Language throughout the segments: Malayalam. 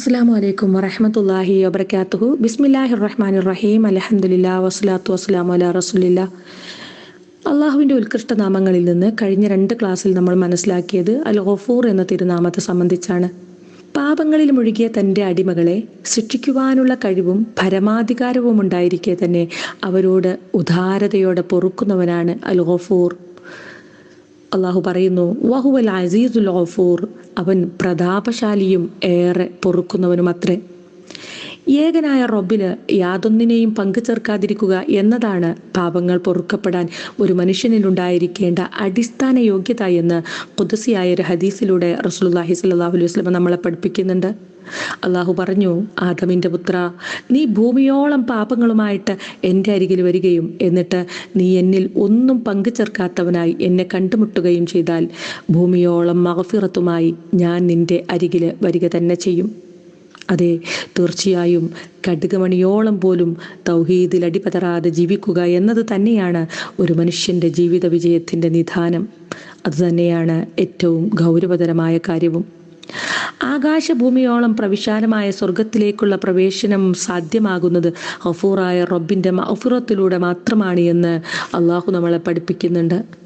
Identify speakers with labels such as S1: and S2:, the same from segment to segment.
S1: അസ്സാം വലൈക്കും വറഹമത്തല്ലാഹി വബർക്കാത്തുഹു ബിസ്മില്ലാഹി റഹ്മാൻ റഹീം അലഹമുല്ലാ വസ്ലാത്തു വസ്സലാം അല റസുലില്ല. അള്ളാഹുവിന്റെ ഉത്കൃഷ്ട നാമങ്ങളിൽ നിന്ന് കഴിഞ്ഞ രണ്ട് ക്ലാസ്സിൽ നമ്മൾ മനസ്സിലാക്കിയത് അൽ ഗഫൂർ എന്ന തിരുനാമത്തെ സംബന്ധിച്ചാണ്. പാപങ്ങളിൽ മുഴുകിയ തന്റെ അടിമകളെ ശിക്ഷിക്കുവാനുള്ള കഴിവും പരമാധികാരവും ഉണ്ടായിരിക്കെ തന്നെ അവരോട് ഉദാരതയോടെ പൊറുക്കുന്നവനാണ് അൽ ഗഫൂർ അള്ളാഹു പറയുന്നു വഹുവൽ അസീസുൽ ഓഫൂർ അവൻ പ്രതാപശാലിയും ഏറെ പൊറുക്കുന്നവനും അത്രേ ഏകനായ റബ്ബിന് യാതൊന്നിനെയും പങ്കു ചേർക്കാതിരിക്കുക എന്നതാണ് പാപങ്ങൾ പൊറുക്കപ്പെടാൻ ഒരു മനുഷ്യനിലുണ്ടായിരിക്കേണ്ട അടിസ്ഥാന യോഗ്യത എന്ന് കുതിസിയായ ഒരു ഹദീസിലൂടെ റസൂലുള്ളാഹി സ്വല്ലല്ലാഹു അലൈഹി വസല്ലം നമ്മളെ പഠിപ്പിക്കുന്നുണ്ട്. അള്ളാഹു പറഞ്ഞു ആദമിന്റെ പുത്ര നീ ഭൂമിയോളം പാപങ്ങളുമായിട്ട് എന്റെ അരികിൽ വരികയും എന്നിട്ട് നീ എന്നിൽ ഒന്നും പങ്കു ചേർക്കാത്തവനായി എന്നെ കണ്ടുമുട്ടുകയും ചെയ്താൽ ഭൂമിയോളം മഹഫിറത്തുമായി ഞാൻ നിന്റെ അരികിൽ വരിക തന്നെ ചെയ്യും. അതെ തീർച്ചയായും കടുകമണിയോളം പോലും തൗഹീദിൽ അടിപതറാതെ ജീവിക്കുക എന്നത് തന്നെയാണ് ഒരു മനുഷ്യന്റെ ജീവിത വിജയത്തിന്റെ നിധാനം. അതുതന്നെയാണ് ഏറ്റവും ഗൗരവതരമായ കാര്യവും. ആകാശഭൂമിയോളം പ്രവിശാലമായ സ്വർഗത്തിലേക്കുള്ള പ്രവേശനം സാധ്യമാകുന്നത് അഫൂറായ റബ്ബിന്റെ അഫുറത്തിലൂടെ മാത്രമാണ് എന്ന് അള്ളാഹു നമ്മളെ പഠിപ്പിക്കുന്നുണ്ട്.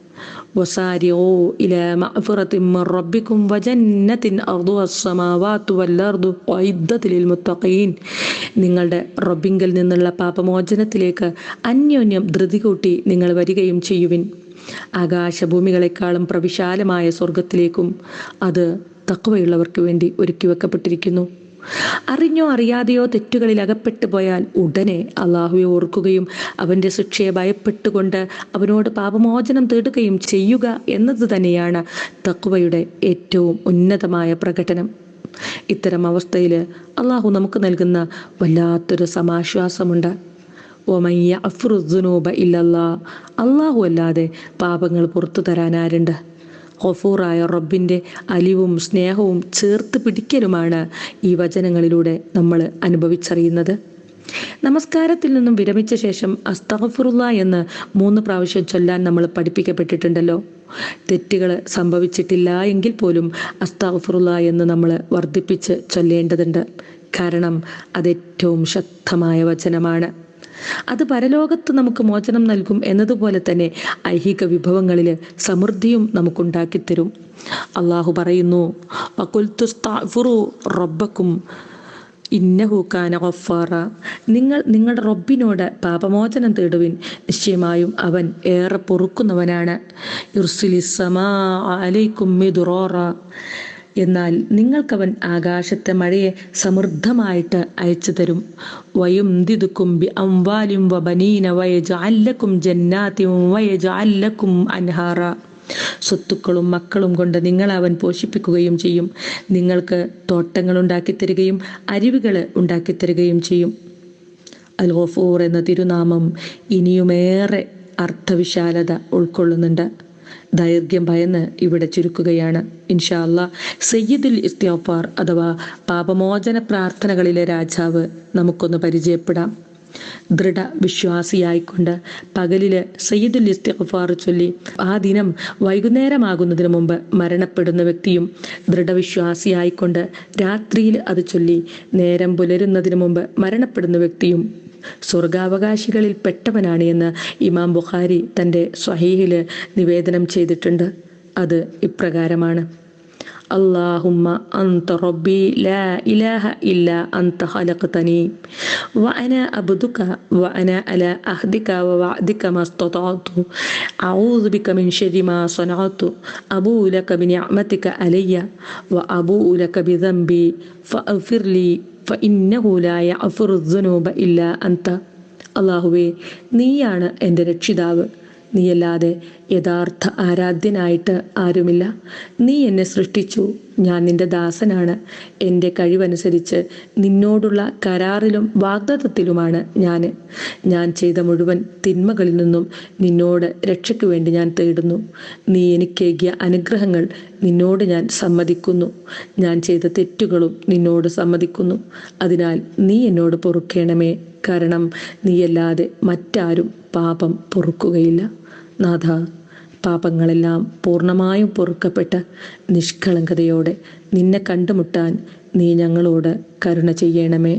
S1: وسارعوا إلى مغفرة من ربكم وجنة أرضها السماوات والأرض وعدت للمتقين നിങ്ങളുടെ റബ്ബിങ്കൽ നിന്നുള്ള പാപമോചനത്തിലേക്ക് അന്യോന്യം ധൃതി കൂട്ടി നിങ്ങൾ വരികയും ചെയ്യുവിൻ ആകാശഭൂമികളെക്കാളും പ്രവിശാലമായ സ്വർഗത്തിലേക്കും അത് തക്കവയുള്ളവർക്ക് വേണ്ടി ഒരുക്കി വെക്കപ്പെട്ടിരിക്കുന്നു അറിഞ്ഞോ അറിയാതെയോ തെറ്റുകളിൽ അകപ്പെട്ടു പോയാൽ ഉടനെ അള്ളാഹുവെ ഓർക്കുകയും അവന്റെ ശിക്ഷയെ ഭയപ്പെട്ടുകൊണ്ട് അവനോട് പാപമോചനം തേടുകയും ചെയ്യുക എന്നത് തന്നെയാണ് തക്കുവയുടെ ഏറ്റവും ഉന്നതമായ പ്രകടനം. ഇത്തരം അവസ്ഥയിൽ അള്ളാഹു നമുക്ക് നൽകുന്ന വല്ലാത്തൊരു സമാശ്വാസമുണ്ട്. ഓമയ്യ അഫ്രുദ്നൂബ ഇല്ലല്ലാ അള്ളാഹു അല്ലാതെ പാപങ്ങൾ പുറത്തു തരാൻ ഗഫൂറായ റബ്ബിന്റെ അലിവും സ്നേഹവും ചേർത്ത് പിടിക്കലുമാണ് ഈ വചനങ്ങളിലൂടെ നമ്മൾ അനുഭവിച്ചറിയുന്നത്. നമസ്കാരത്തിൽ നിന്നും വിരമിച്ച ശേഷം അസ്തഹഫുറുല്ല എന്ന് മൂന്ന് പ്രാവശ്യം ചൊല്ലാൻ നമ്മൾ പഠിപ്പിക്കപ്പെട്ടിട്ടുണ്ടല്ലോ. തെറ്റുകൾ സംഭവിച്ചിട്ടില്ല എങ്കിൽ പോലും അസ്തഹഫുറുല്ല എന്ന് നമ്മൾ വർദ്ധിപ്പിച്ച് ചൊല്ലേണ്ടതുണ്ട്. കാരണം അതേറ്റവും ശക്തമായ വചനമാണ്. അത് പരലോകത്ത് നമുക്ക് മോചനം നൽകും എന്നതുപോലെ തന്നെ ഐഹിക വിഭവങ്ങളിൽ സമൃദ്ധിയും നമുക്കുണ്ടാക്കിത്തരും. അള്ളാഹു പറയുന്നു റബ്ബക്കും ഇന്നഹൂക്കാന ഒഫാറ നിങ്ങൾ നിങ്ങളുടെ റബ്ബിനോട് പാപമോചനം തേടുവിൻ. നിശ്ചയമായും അവൻ ഏറെ പൊറുക്കുന്നവനാണ്. യുർസിലിസമാ അലൈക്കും എന്നാൽ നിങ്ങൾക്കവൻ ആകാശത്തെ മഴയെ സമൃദ്ധമായിട്ട് അയച്ചു തരും. വയും ദിതുക്കും ബി അംവാലും വബനീന വയജഅല്ലക്കും ജന്നാത്തിയും വയജഅല്ലക്കും അൻഹാറ. സ്വത്തുക്കളും മക്കളും കൊണ്ട് നിങ്ങൾ അവൻ പോഷിപ്പിക്കുകയും ചെയ്യും. നിങ്ങൾക്ക് തോട്ടങ്ങൾ ഉണ്ടാക്കിത്തരികയും അരുവികൾ ഉണ്ടാക്കിത്തരികയും ചെയ്യും. അൽ ഗഫൂർ എന്ന തിരുനാമം ഇനിയുമേറെ അർത്ഥവിശാലത ഉൾക്കൊള്ളുന്നുണ്ട്. ദൈർഘ്യം ഭയന്ന് ഇവിടെ ചുരുക്കുകയാണ്. ഇൻഷാല്ല സയ്യിദുൽ ഇസ്തിയോഫാർ അഥവാ പാപമോചന പ്രാർത്ഥനകളിലെ രാജാവ് നമുക്കൊന്ന് പരിചയപ്പെടാം. ദൃഢ വിശ്വാസിയായിക്കൊണ്ട് പകലിൽ സയ്യിദുൽ ഇസ്തിഗ്ഫാർ ചൊല്ലി ആ ദിനം വൈകുന്നേരമാകുന്നതിന് മുമ്പ് മരണപ്പെടുന്ന വ്യക്തിയും ദൃഢവിശ്വാസിയായിക്കൊണ്ട് രാത്രിയിൽ അത് ചൊല്ലി നേരം പുലരുന്നതിന് മുമ്പ് മരണപ്പെടുന്ന വ്യക്തിയും സ്വർഗാവകാശികളിൽ പെട്ടവനാണ് എന്ന് ഇമാം ബുഖാരി തൻ്റെ സ്വഹീഹിൽ നിവേദനം ചെയ്തിട്ടുണ്ട് അത് ഇപ്രകാരമാണ് اللهم أنت ربي لا إله إلا أنت خلقتني وأنا عبدك وأنا على عهدك ووعدك ما استطعت أعوذ بك من شر ما صنعت أبوء لك بنعمتك علي وأبوء لك بذنبي فاغفر لي അള്ളാഹുവെ നീയാണ് എന്റെ രക്ഷിതാവ്. നീയല്ലാതെ യഥാർത്ഥ ആരാധ്യനായിട്ട് ആരുമില്ല. നീ എന്നെ സൃഷ്ടിച്ചു. ഞാൻ നിന്റെ ദാസനാണ്. എന്റെ കഴിവനുസരിച്ച് നിന്നോടുള്ള കരാറിലും വാഗ്ദത്തത്തിലുമാണ് ഞാൻ. ഞാൻ ചെയ്ത മുഴുവൻ തിന്മകളിൽ നിന്നും നിന്നോട് രക്ഷയ്ക്ക് വേണ്ടി ഞാൻ തേടുന്നു. നീ എനിക്കേകിയ അനുഗ്രഹങ്ങൾ നിന്നോട് ഞാൻ സമ്മതിക്കുന്നു. ഞാൻ ചെയ്ത തെറ്റുകളും നിന്നോട് സമ്മതിക്കുന്നു. അതിനാൽ നീ എന്നോട് പൊറുക്കേണമേ. കാരണം നീയല്ലാതെ മറ്റാരും പാപം പൊറുക്കുകയില്ല. നാഥ. പാപങ്ങളെല്ലാം പൂർണമായും പൊറുക്കപ്പെട്ട് നിഷ്കളങ്കതയോടെ നിന്നെ കണ്ടുമുട്ടാൻ നീ ഞങ്ങളോട് കരുണ ചെയ്യണമേ.